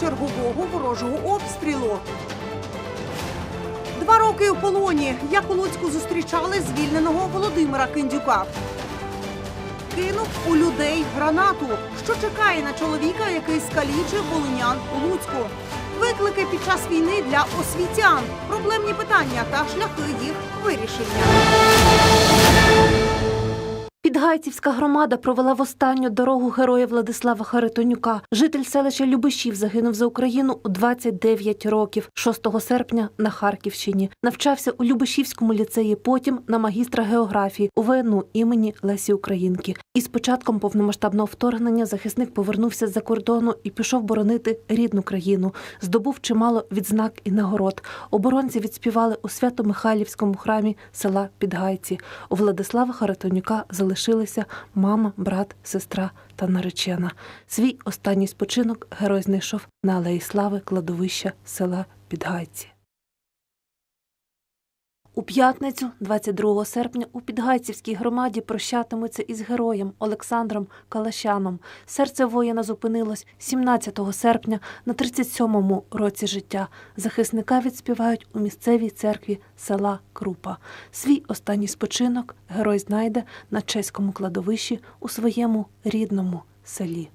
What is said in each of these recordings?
чергового ворожого обстрілу. Два роки у полоні. Як у Луцьку зустрічали звільненого Володимира Киндюка. Кинув у людей гранату. Що чекає на чоловіка, який скалічив волинян у Луцьку? Виклики під час війни для освітян, проблемні питання та шляхи їх вирішення. Підгайцівська громада провела в останню дорогу героя Владислава Харитонюка. Житель селища Любишів загинув за Україну у 29 років, 6 серпня на Харківщині. Навчався у Любишівському ліцеї, потім на магістра географії у ВНУ імені Лесі Українки. І з початком повномасштабного вторгнення захисник повернувся з-за кордону і пішов боронити рідну країну. Здобув чимало відзнак і нагород. Оборонці відспівали у Свято-Михайлівському храмі села Підгайці. У Владислава Харитонюка залишилися мама, брат, сестра та наречена. Свій останній спочинок герой знайшов на алеї слави кладовища села Підгайці. У п'ятницю, 22 серпня, у Підгайцівській громаді прощатимуться із героєм Олександром Калашаном. Серце воїна зупинилось 17 серпня на 37-му році життя. Захисника відспівають у місцевій церкві села Крупа. Свій останній спочинок герой знайде на чеському кладовищі у своєму рідному селі.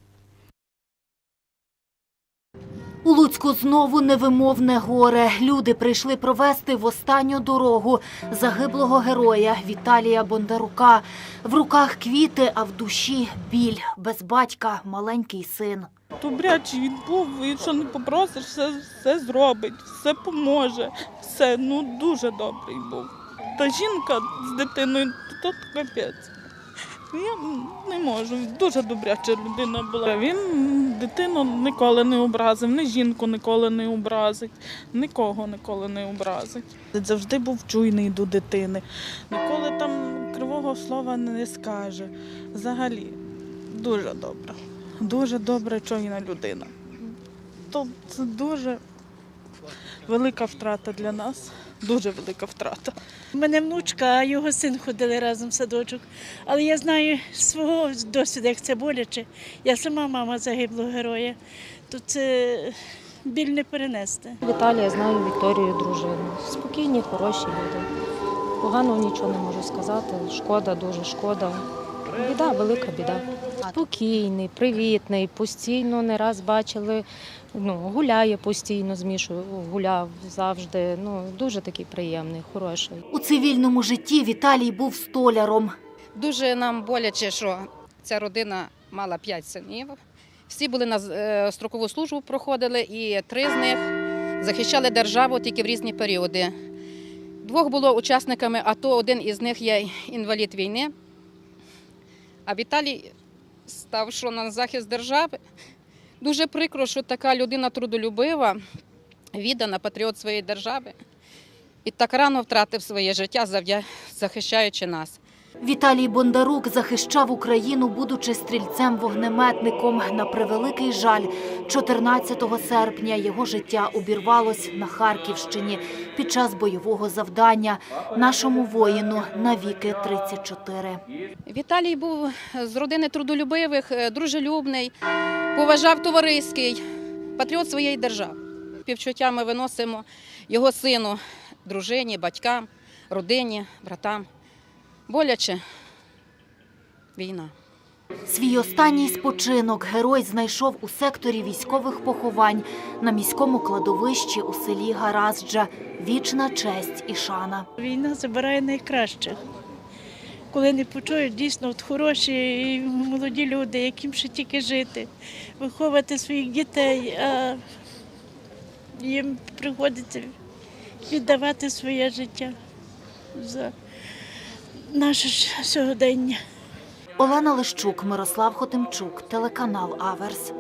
У Луцьку знову невимовне горе. Люди прийшли провести в останню дорогу загиблого героя Віталія Бондарука. В руках квіти, а в душі біль. Без батька маленький син. Добрячий він був, і що не попросиш, все, все зробить, все поможе. Все, ну дуже добрий був. Та жінка з дитиною, то капець. Я не можу, дуже добряча людина була. Він дитину ніколи не образив, ні жінку ніколи не образить, нікого ніколи не образить. Завжди був чуйний до дитини, ніколи там кривого слова не скаже. Взагалі, дуже добре. Дуже добра чуйна людина. То це дуже велика втрата для нас. Дуже велика втрата. У мене внучка, а його син ходили разом в садочок. Але я знаю свого досвіду, як це боляче. Я сама мама загиблого героя. То це біль не перенести. Віталія знаю Вікторію дружину. Спокійні, хороші люди. Поганого нічого не можу сказати. Шкода, дуже шкода. Біда, велика біда. Спокійний, привітний, постійно не раз бачили. Ну, гуляє постійно з Мішою, гуляв завжди. Ну, дуже такий приємний, хороший. У цивільному житті Віталій був столяром. Дуже нам боляче, що ця родина мала п'ять синів. Всі були на е, строкову службу, проходили, і три з них захищали державу тільки в різні періоди. Двох було учасниками АТО, один із них є інвалід війни. А Віталій став що на захист держави. Дуже прикро, що така людина трудолюбива, віддана патріот своєї держави. І так рано втратив своє життя, захищаючи нас. Віталій Бондарук захищав Україну, будучи стрільцем-вогнеметником. На превеликий жаль, 14 серпня його життя обірвалось на Харківщині під час бойового завдання. Нашому воїну навіки 34. Віталій був з родини трудолюбивих, е, дружелюбний, поважав товариський, патріот своєї держави. Співчуття ми виносимо його сину, дружині, батькам, родині, братам. Боляче війна. Свій останній спочинок герой знайшов у секторі військових поховань на міському кладовищі у селі Гаразджа. Вічна честь і шана. Війна забирає найкращих. Коли не почують дійсно от хороші і молоді люди, яким ще тільки жити, виховати своїх дітей, а їм приходиться віддавати своє життя за наше сьогодення. Олена Лищук, Мирослав Хотимчук, телеканал Аверс.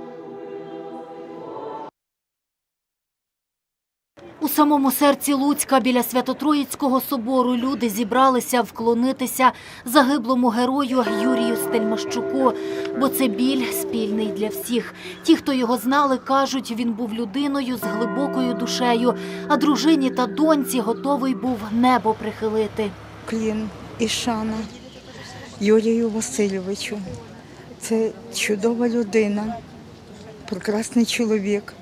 У самому серці Луцька біля Свято-Троїцького собору люди зібралися вклонитися загиблому герою Юрію Стельмащуку, бо це біль спільний для всіх. Ті, хто його знали, кажуть, він був людиною з глибокою душею, а дружині та доньці готовий був небо прихилити. Клін і шана Юрію Васильовичу. Це чудова людина, прекрасний чоловік.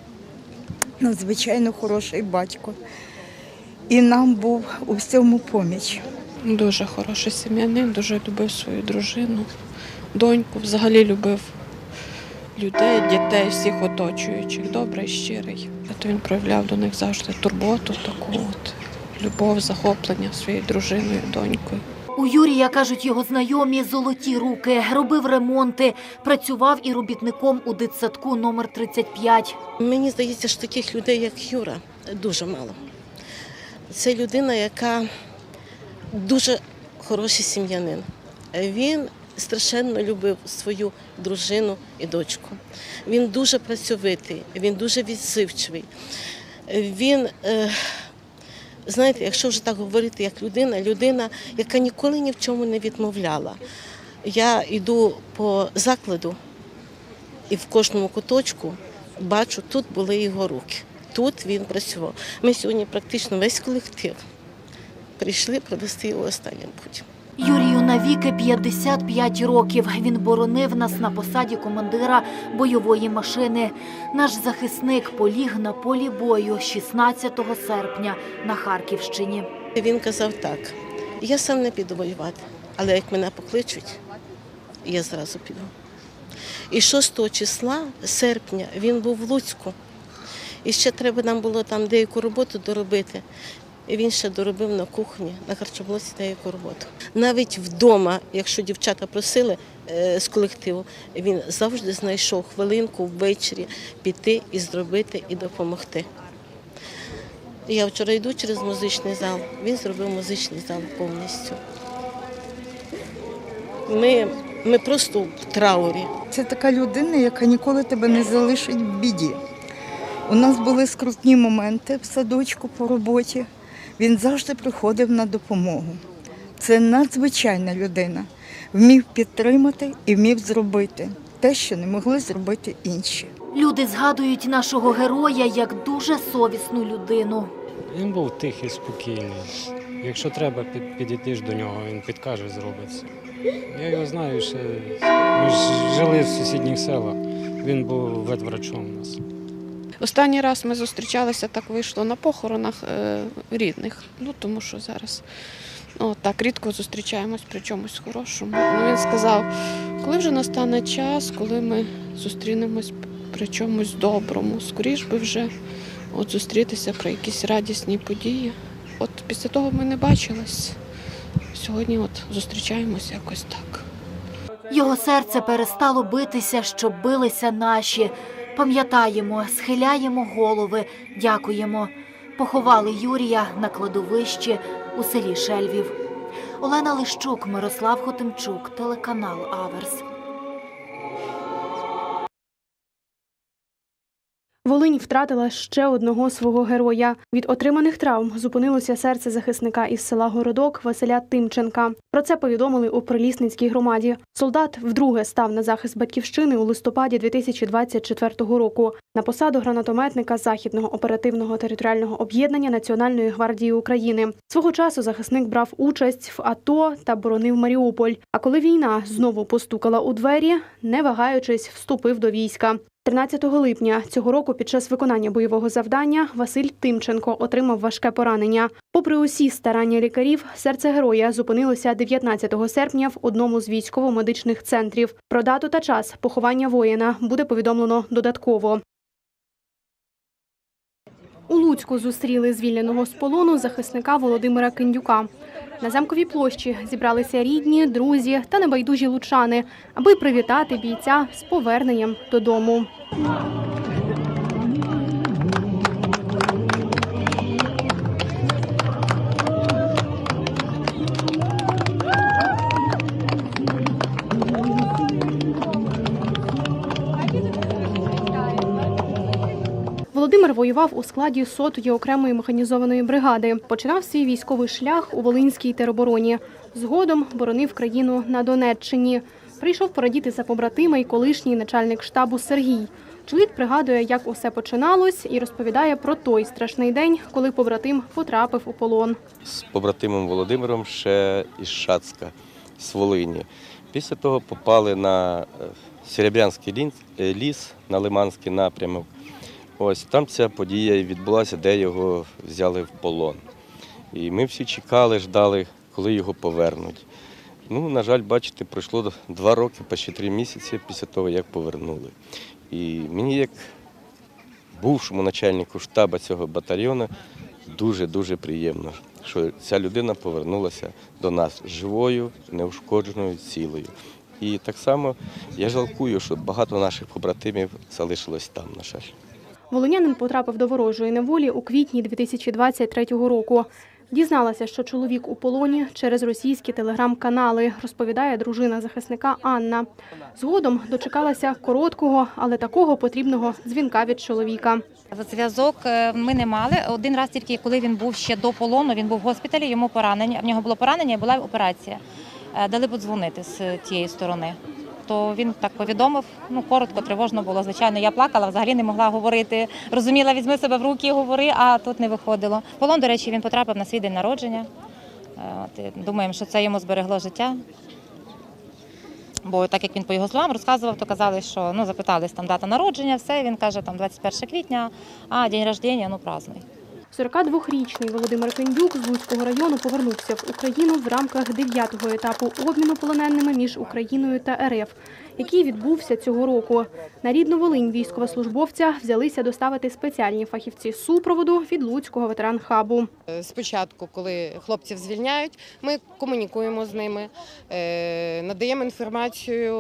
надзвичайно хороший батько. І нам був у всьому поміч. Дуже хороший сім'янин, дуже любив свою дружину, доньку, взагалі любив людей, дітей, всіх оточуючих, добрий, щирий. От він проявляв до них завжди турботу, таку от любов, захоплення своєю дружиною, донькою. У Юрія, кажуть його знайомі, золоті руки, робив ремонти, працював і робітником у дитсадку номер 35. Мені здається, що таких людей, як Юра, дуже мало. Це людина, яка дуже хороший сім'янин. Він страшенно любив свою дружину і дочку. Він дуже працьовитий, він дуже відзивчивий. Він, е, знаєте, якщо вже так говорити, як людина, людина, яка ніколи ні в чому не відмовляла. Я йду по закладу і в кожному куточку бачу, тут були його руки. Тут він працював. Ми сьогодні практично весь колектив прийшли провести його останнім путь. Юрію навіки 55 років. Він боронив нас на посаді командира бойової машини. Наш захисник поліг на полі бою 16 серпня на Харківщині. Він казав так: я сам не піду воювати, але як мене покличуть, я зразу піду. І 6 числа серпня він був в Луцьку. І ще треба нам було там деяку роботу доробити. І він ще доробив на кухні, на харчоблоці деяку роботу. Навіть вдома, якщо дівчата просили е, з колективу, він завжди знайшов хвилинку ввечері піти і зробити і допомогти. Я вчора йду через музичний зал, він зробив музичний зал повністю. Ми, ми просто в траурі. Це така людина, яка ніколи тебе не залишить в біді. У нас були скрутні моменти в садочку по роботі. Він завжди приходив на допомогу. Це надзвичайна людина. Вмів підтримати і вмів зробити те, що не могли зробити інші. Люди згадують нашого героя як дуже совісну людину. Він був тихий, спокійний. Якщо треба під, підійти до нього, він підкаже, зробить все. Я його знаю ще. Ми ж жили в сусідніх селах. Він був ветврачом у нас. Останній раз ми зустрічалися, так вийшло на похоронах е, рідних. Ну тому що зараз ну, так рідко зустрічаємось при чомусь хорошому. Ну, він сказав, коли вже настане час, коли ми зустрінемось при чомусь доброму, скоріш би вже от зустрітися при якісь радісні події. От після того ми не бачились. Сьогодні от зустрічаємось якось так. Його серце перестало битися, щоб билися наші. Пам'ятаємо, схиляємо голови, дякуємо. Поховали Юрія на кладовищі у селі Шельвів. Олена Лищук, Мирослав Хотимчук, телеканал Аверс. Втратила ще одного свого героя. Від отриманих травм зупинилося серце захисника із села Городок Василя Тимченка. Про це повідомили у Прилісницькій громаді. Солдат вдруге став на захист батьківщини у листопаді 2024 року на посаду гранатометника західного оперативного територіального об'єднання Національної гвардії України. Свого часу захисник брав участь в АТО та боронив Маріуполь. А коли війна знову постукала у двері, не вагаючись, вступив до війська. 13 липня цього року під час виконання бойового завдання Василь Тимченко отримав важке поранення. Попри усі старання лікарів, серце героя зупинилося 19 серпня в одному з військово-медичних центрів. Про дату та час поховання воїна буде повідомлено додатково. У Луцьку зустріли звільненого з полону захисника Володимира Киндюка. На замковій площі зібралися рідні, друзі та небайдужі лучани, аби привітати бійця з поверненням додому. Володимир воював у складі сотої окремої механізованої бригади. Починав свій військовий шлях у Волинській теробороні. Згодом боронив країну на Донеччині. Прийшов порадіти за побратима й колишній начальник штабу Сергій. Чоловік пригадує, як усе починалось, і розповідає про той страшний день, коли побратим потрапив у полон. з побратимом Володимиром ще із Шацка, з Волині. Після того попали на е, Серебрянський е, ліс, на Лиманський напрямок. Ось там ця подія і відбулася, де його взяли в полон. І ми всі чекали, ждали, коли його повернуть. Ну, на жаль, бачите, пройшло два роки, почти три місяці після того, як повернули. І мені, як бувшому начальнику штабу цього батальйону, дуже-дуже приємно, що ця людина повернулася до нас живою, неушкодженою, цілою. І так само я жалкую, що багато наших побратимів залишилось там, на жаль. Волинянин потрапив до ворожої неволі у квітні 2023 року. Дізналася, що чоловік у полоні через російські телеграм-канали, розповідає дружина захисника Анна. Згодом дочекалася короткого, але такого потрібного дзвінка від чоловіка. Зв'язок е, ми не мали. Один раз тільки коли він був ще до полону, він був в госпіталі, йому поранення. В нього було поранення і була операція. Е, Дали подзвонити з тієї сторони. То він так повідомив. Ну коротко, тривожно було. Звичайно, я плакала, взагалі не могла говорити. Розуміла, візьми себе в руки і говори, а тут не виходило. Полон, до речі, він потрапив на свій день народження. Е, думаємо, що це йому зберегло життя. Бо так як він по його словам розказував, то казали, що ну запитались там дата народження, все. Він каже, там 21 квітня, а день рождення, ну празднуй. 42-річний Володимир Кендюк з Луцького району повернувся в Україну в рамках дев'ятого етапу обміну полоненими між Україною та РФ, який відбувся цього року. На рідну Волинь військовослужбовця взялися доставити спеціальні фахівці супроводу від Луцького ветеранхабу. Спочатку, коли хлопців звільняють, ми комунікуємо з ними, е, надаємо інформацію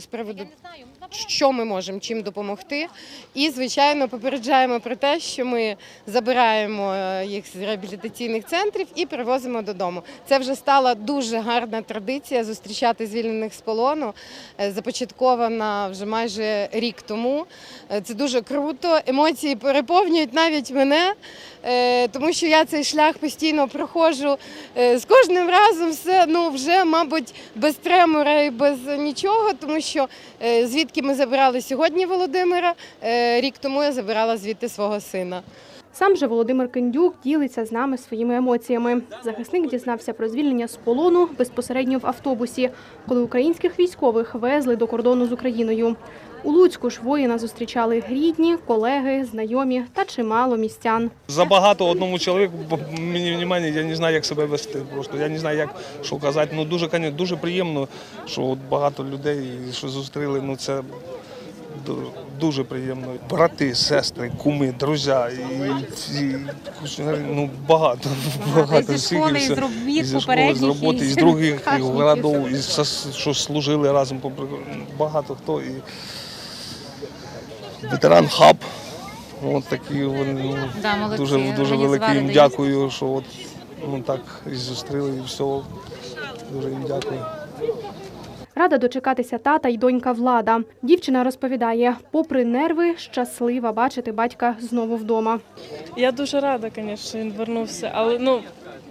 з приводу, що ми можемо чим допомогти. І, звичайно, попереджаємо про те, що ми забираємо е, їх з реабілітаційних центрів і привозимо додому. Це вже стала дуже гарна традиція зустрічати звільнених з полону, е, започаткована вже майже рік тому. Е, Це дуже круто. Емоції переповнюють навіть мене, е, тому що я цей шлях постійно проходжу. Е, З кожним разом все ну вже, мабуть, без тремора і без нічого, тому що звідки ми забирали сьогодні Володимира, рік тому я забирала звідти свого сина. Сам же Володимир Кендюк ділиться з нами своїми емоціями. Захисник дізнався про звільнення з полону безпосередньо в автобусі, коли українських військових везли до кордону з Україною. У Луцьку ж воїна зустрічали рідні, колеги, знайомі та чимало містян. Забагато одному чоловіку, мені внимання, я не знаю, як себе вести. Просто я не знаю, як що казати. Ну дуже дуже приємно, що от багато людей, що зустріли. Ну це дуже приємно. Брати, сестри, куми, друзі, і, і ну багато. багато зі школи, всіх, із роб- і зі школи, з попередніх, роботи, і із других кашників. городів, і що служили разом. попри- Багато хто. І ветеран хаб. От такі вони ну, Да, молодці, дуже дуже велике їм дякую, що от ну так і зустріли, і все. Дуже їм дякую. Рада дочекатися тата й донька Влада. Дівчина розповідає, попри нерви, щаслива бачити батька знову вдома. Я дуже рада, звісно, що він вернувся, але ну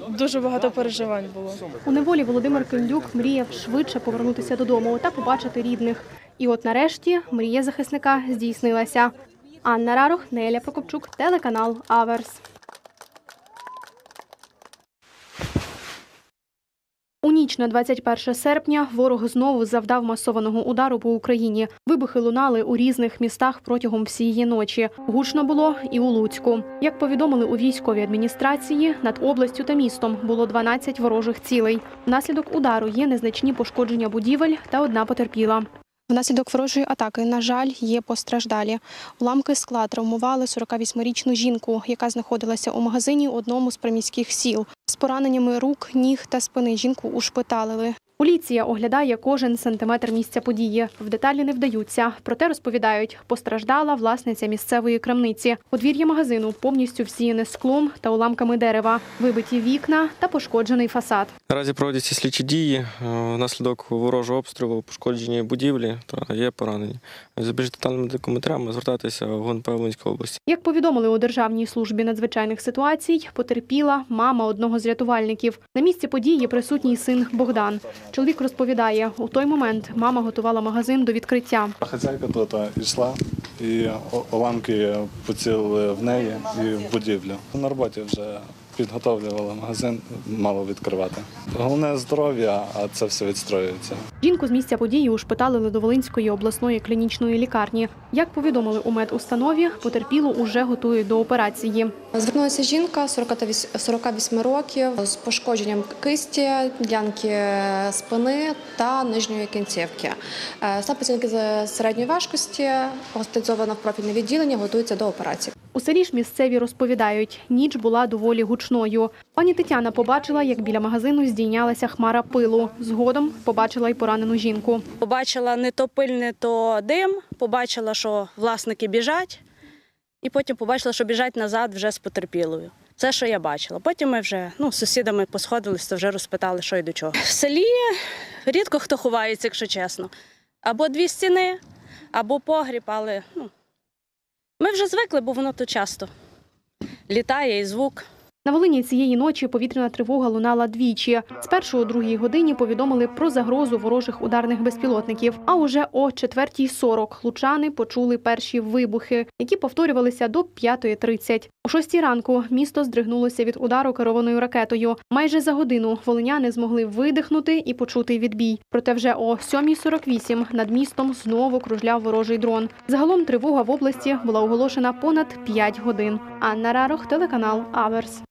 дуже багато переживань було. У неволі Володимир Кендюк мріяв швидше повернутися додому та побачити рідних. І от нарешті мрія захисника здійснилася. Анна Рарох, Неля Прокопчук, телеканал Аверс. У ніч на 21 серпня ворог знову завдав масованого удару по Україні. Вибухи лунали у різних містах протягом всієї ночі. Гучно було і у Луцьку. Як повідомили у військовій адміністрації, над областю та містом було 12 ворожих цілей. Внаслідок удару є незначні пошкодження будівель та одна потерпіла. Внаслідок ворожої атаки, на жаль, є постраждалі. Уламки скла травмували 48-річну жінку, яка знаходилася у магазині одному з приміських сіл. З пораненнями рук, ніг та спини жінку ушпиталили. Поліція оглядає кожен сантиметр місця події. В деталі не вдаються. Проте розповідають, постраждала власниця місцевої крамниці. Подвір'я магазину повністю всіяне склом та уламками дерева, вибиті вікна та пошкоджений фасад. Наразі проводяться слідчі дії. Е, Внаслідок ворожого обстрілу пошкоджені будівлі та є поранені. За більш детальними документарями звертатися в ГУНП Волинської області. Як повідомили у Державній службі надзвичайних ситуацій, потерпіла мама одного з рятувальників. На місці події присутній син Богдан. Чоловік розповідає, у той момент мама готувала магазин до відкриття. Хазяйка тут йшла, і уламки поцілили в неї і в будівлю. На роботі вже підготовлювали магазин, мало відкривати. Головне здоров'я, а це все відстроюється. Жінку з місця події ушпиталили до Волинської обласної клінічної лікарні. Як повідомили у медустанові, потерпілу уже готують до операції. Звернулася жінка 48 48 років з пошкодженням кисті, ділянки спини та нижньої кінцівки. Е, Сам пацієнтки з середньої важкості госпіталізована в профільне відділення, готується до операції. У селі ж місцеві розповідають, ніч була доволі гучною. Пані Тетяна побачила, як біля магазину здійнялася хмара пилу. Згодом побачила й поранену жінку. Побачила не то пиль, не то дим, побачила, що власники біжать, і потім побачила, що біжать назад вже з потерпілою. Це, що я бачила. Потім ми вже ну, з сусідами посходилися, вже розпитали, що і до чого. В селі рідко хто ховається, якщо чесно. Або дві стіни, або погріб, але ну, ми вже звикли, бо воно то часто літає і звук. На Волині цієї ночі повітряна тривога лунала двічі. Спершу о другій годині повідомили про загрозу ворожих ударних безпілотників. А уже о 4.40 лучани почули перші вибухи, які повторювалися до 5.30. О шостій ранку місто здригнулося від удару керованою ракетою. Майже за годину волиняни змогли видихнути і почути відбій. Проте вже о 7.48 над містом знову кружляв ворожий дрон. Загалом тривога в області була оголошена понад 5 годин. Анна Рарох, телеканал Аверс.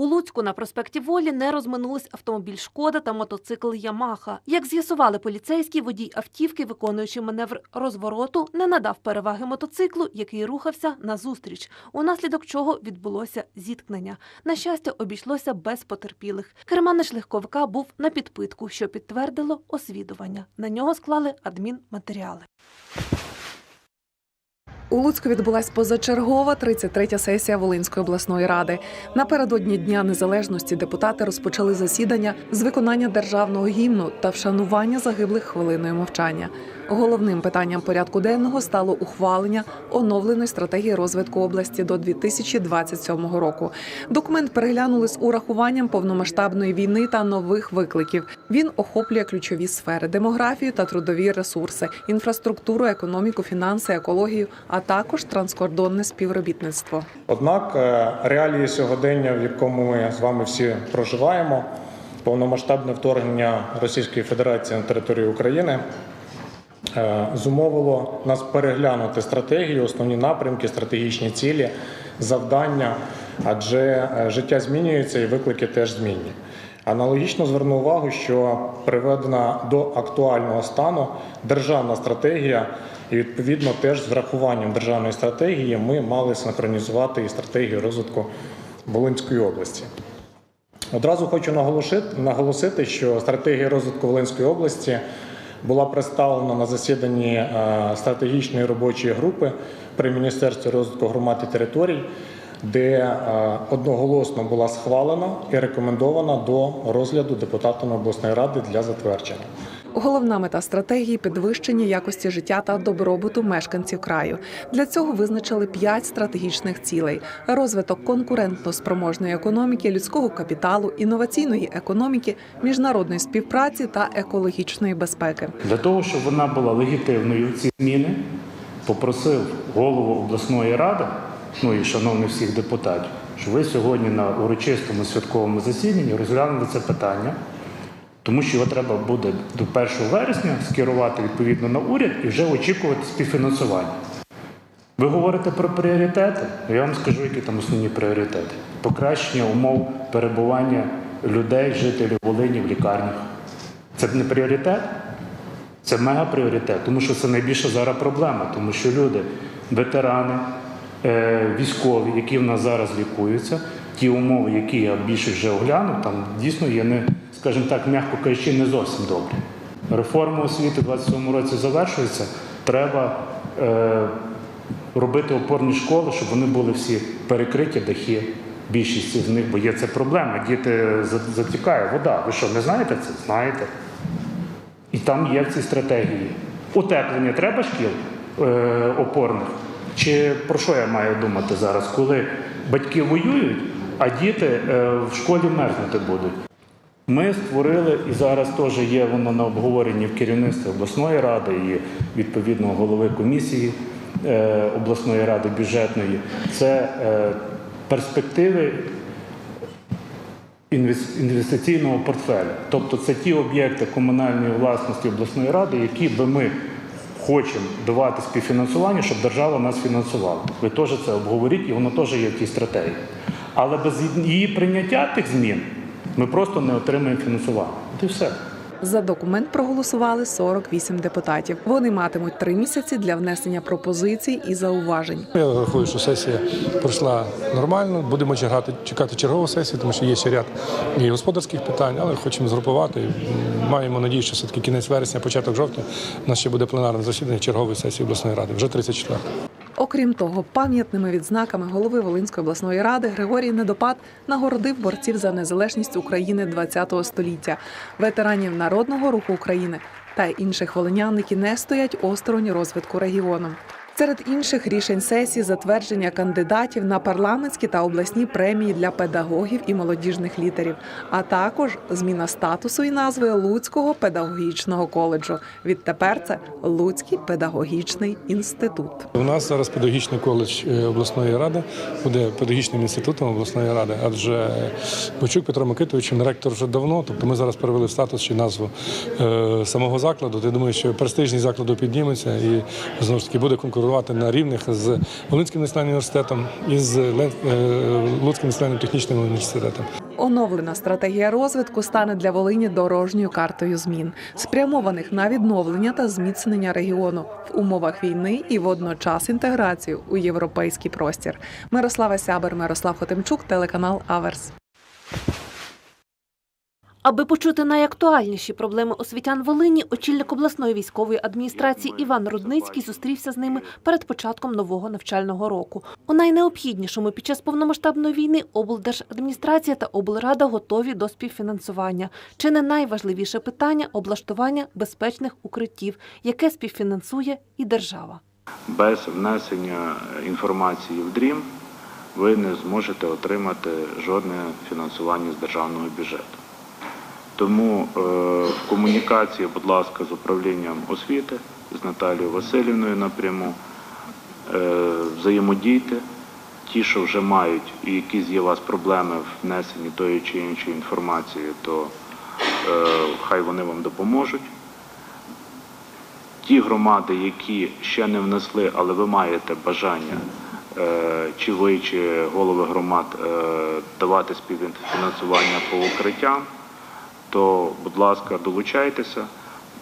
У Луцьку на проспекті Волі не розминулись автомобіль Шкода та мотоцикл Ямаха. Як з'ясували поліцейські, водій автівки, виконуючи маневр розвороту, не надав переваги мотоциклу, який рухався назустріч, унаслідок чого відбулося зіткнення. На щастя, обійшлося без потерпілих. Керманич легковика був на підпитку, що підтвердило освідування. На нього склали адмінматеріали. У Луцьку відбулась позачергова 33-я сесія Волинської обласної ради. Напередодні Дня Незалежності депутати розпочали засідання з виконання державного гімну та вшанування загиблих хвилиною мовчання. Головним питанням порядку денного стало ухвалення оновленої стратегії розвитку області до 2027 року. Документ переглянули з урахуванням повномасштабної війни та нових викликів. Він охоплює ключові сфери: демографію та трудові ресурси, інфраструктуру, економіку, фінанси, екологію, а також транскордонне співробітництво. Однак е, реалії сьогодення, в якому ми з вами всі проживаємо, повномасштабне вторгнення Російської Федерації на територію України зумовило нас переглянути стратегію, основні напрямки, стратегічні цілі, завдання, адже е, життя змінюється і виклики теж змінні. Аналогічно зверну увагу, що приведена до актуального стану державна стратегія, і відповідно теж з врахуванням державної стратегії ми мали синхронізувати і стратегію розвитку Волинської області. Одразу хочу наголосити, що стратегія розвитку Волинської області була представлена на засіданні е, стратегічної робочої групи при Міністерстві розвитку громад і територій, де е, одноголосно була схвалена і рекомендована до розгляду депутатами обласної ради для затвердження. Головна мета стратегії підвищення якості життя та добробуту мешканців краю. Для цього визначили п'ять стратегічних цілей: розвиток конкурентно-спроможної економіки, людського капіталу, інноваційної економіки, міжнародної співпраці та екологічної безпеки. Для того, щоб вона була легітимною, ці зміни попросив голову обласної ради, ну і шановних всіх депутатів, щоб ви сьогодні на урочистому святковому засіданні розглянули це питання, тому що його треба буде до 1 вересня скерувати відповідно на уряд і вже очікувати співфінансування. Ви говорите про пріоритети. Я вам скажу, які там основні пріоритети: покращення умов перебування людей, жителів Волині в лікарнях. Це не пріоритет? Це мегапріоритет, тому що це найбільша зараз проблема, тому що люди, ветерани, е, військові, які в нас зараз лікуються, ті умови, які я більше вже оглянув, там дійсно є не, скажімо так, м'яко кажучи, не зовсім добрі. Реформа освіти у 27 році завершується. Треба е, робити опорні школи, щоб вони були всі перекриті дахи. Більшість з них, бо є це проблема. Діти за- затікає вода. Ви що, не знаєте це? Знаєте. І там є в цій стратегії. Утеплення треба шкіл е, опорних? Чи про що я маю думати зараз, коли батьки воюють, а діти е, в школі мерзнути будуть? Ми створили, і зараз теж є воно на обговоренні в керівництві обласної ради і відповідно голови комісії е, обласної ради бюджетної. Це е, перспективи інвестиційного портфеля. Тобто це ті об'єкти комунальної власності обласної ради, які би ми хочемо давати співфінансування, щоб держава нас фінансувала. Ви теж це обговоріть, і воно теж є в тій стратегії. Але без її прийняття тих змін ми просто не отримаємо фінансування. От і все. За документ проголосували 48 депутатів. Вони матимуть три місяці для внесення пропозицій і зауважень. Я рахую, що сесія пройшла нормально. Будемо чекати, чекати чергову сесію, тому що є ще ряд і господарських питань, але хочемо згрупувати. Маємо надію, що все-таки кінець вересня, початок жовтня, у нас ще буде пленарне засідання чергової сесії обласної ради, вже 34 Окрім того, пам'ятними відзнаками голови Волинської обласної ради Григорій Недопад нагородив борців за незалежність України ХХ століття, ветеранів народного руху України та інших волинян, які не стоять осторонь розвитку регіону. Серед інших рішень сесії затвердження кандидатів на парламентські та обласні премії для педагогів і молодіжних лідерів, а також зміна статусу і назви Луцького педагогічного коледжу. Відтепер це Луцький педагогічний інститут. У нас зараз педагогічний коледж е, обласної ради буде педагогічним інститутом обласної ради, адже Бочук Петро Микитович, ректор вже давно. Тобто ми зараз перевели в статус чи назву е, самого закладу. Я думаю, що престижність закладу підніметься і знову ж таки буде конкурувати на рівних з Волинським національним університетом і з е, Луцьким національним технічним університетом. Оновлена стратегія розвитку стане для Волині дорожньою картою змін, спрямованих на відновлення та зміцнення регіону в умовах війни і водночас інтеграцію у європейський простір. Мирослава Сябер, Мирослав Хотимчук, телеканал Аверс. Аби почути найактуальніші проблеми освітян Волині, очільник обласної військової адміністрації Іван Рудницький зустрівся з ними перед початком нового навчального року. У найнеобхіднішому під час повномасштабної війни облдержадміністрація та облрада готові до співфінансування. Чи не найважливіше питання облаштування безпечних укриттів, яке співфінансує і держава. без внесення інформації в дрім ви не зможете отримати жодне фінансування з державного бюджету. Тому е, в комунікації, будь ласка, з управлінням освіти, з Наталією Васильівною напряму, е, взаємодійте. Ті, що вже мають і якісь є у вас проблеми в внесенні тої чи іншої інформації, то е, хай вони вам допоможуть. Ті громади, які ще не внесли, але ви маєте бажання, е, чи ви, чи голови громад е, давати співфінансування по укриттям, то, будь ласка, долучайтеся.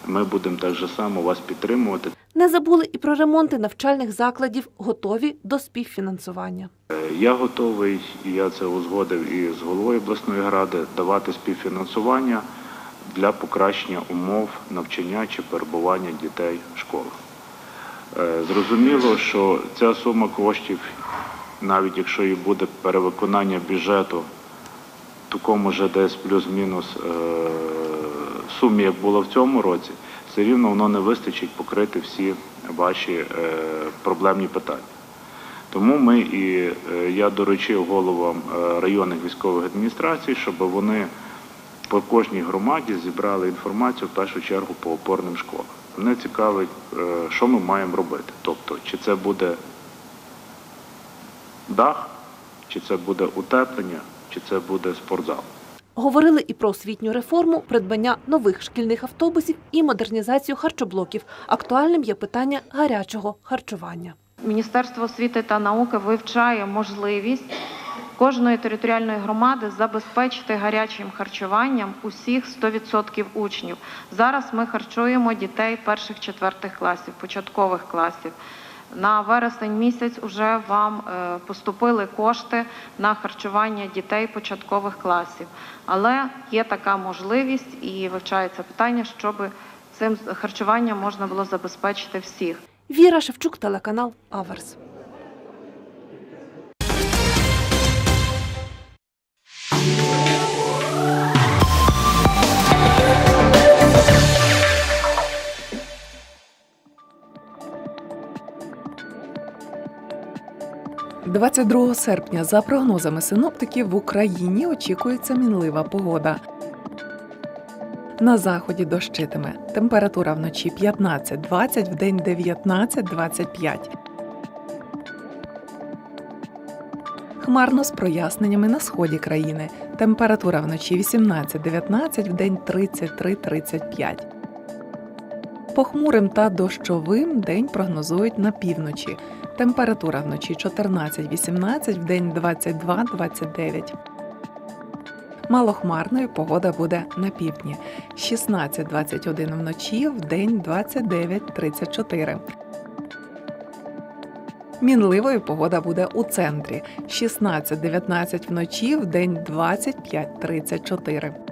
Ми будемо так же само вас підтримувати. Не забули і про ремонти навчальних закладів, готові до співфінансування. Е, Я готовий, і я це узгодив і з головою обласної ради, давати співфінансування для покращення умов навчання чи перебування дітей в школах. Е, Зрозуміло, що ця сума коштів, навіть якщо і буде перевиконання бюджету, такому же десь плюс-мінус е, сумі, як було в цьому році, все рівно воно не вистачить покрити всі ваші е, проблемні питання. Тому ми і е, я доручив головам районних військових адміністрацій, щоб вони по кожній громаді зібрали інформацію в першу чергу по опорним школам. Мене цікавить, що ми маємо робити. Тобто, чи це буде дах, чи це буде утеплення, чи це буде спортзал. Говорили і про освітню реформу, придбання нових шкільних автобусів і модернізацію харчоблоків. Актуальним є питання гарячого харчування. Міністерство освіти та науки вивчає можливість кожної територіальної громади забезпечити гарячим харчуванням усіх 100% учнів. Зараз ми харчуємо дітей перших-четвертих класів, початкових класів. На вересень місяць уже вам е, поступили кошти на харчування дітей початкових класів. Але є така можливість і вивчається питання, щоб цим харчуванням можна було забезпечити всіх. Віра Шевчук, телеканал Аверс. – 22 серпня, за прогнозами синоптиків, в Україні очікується мінлива погода. На заході дощитиме. Температура вночі 15-20, вдень 19-25. Хмарно з проясненнями на сході країни. Температура вночі 18-19, вдень 33-35. Похмурим та дощовим день прогнозують на півночі. Температура вночі 14-18, вдень 22-29. Малохмарною погода буде на півдні 16-21 вночі, вдень 29-34. Мінливою погода буде у центрі 16-19 вночі, вдень 25-34.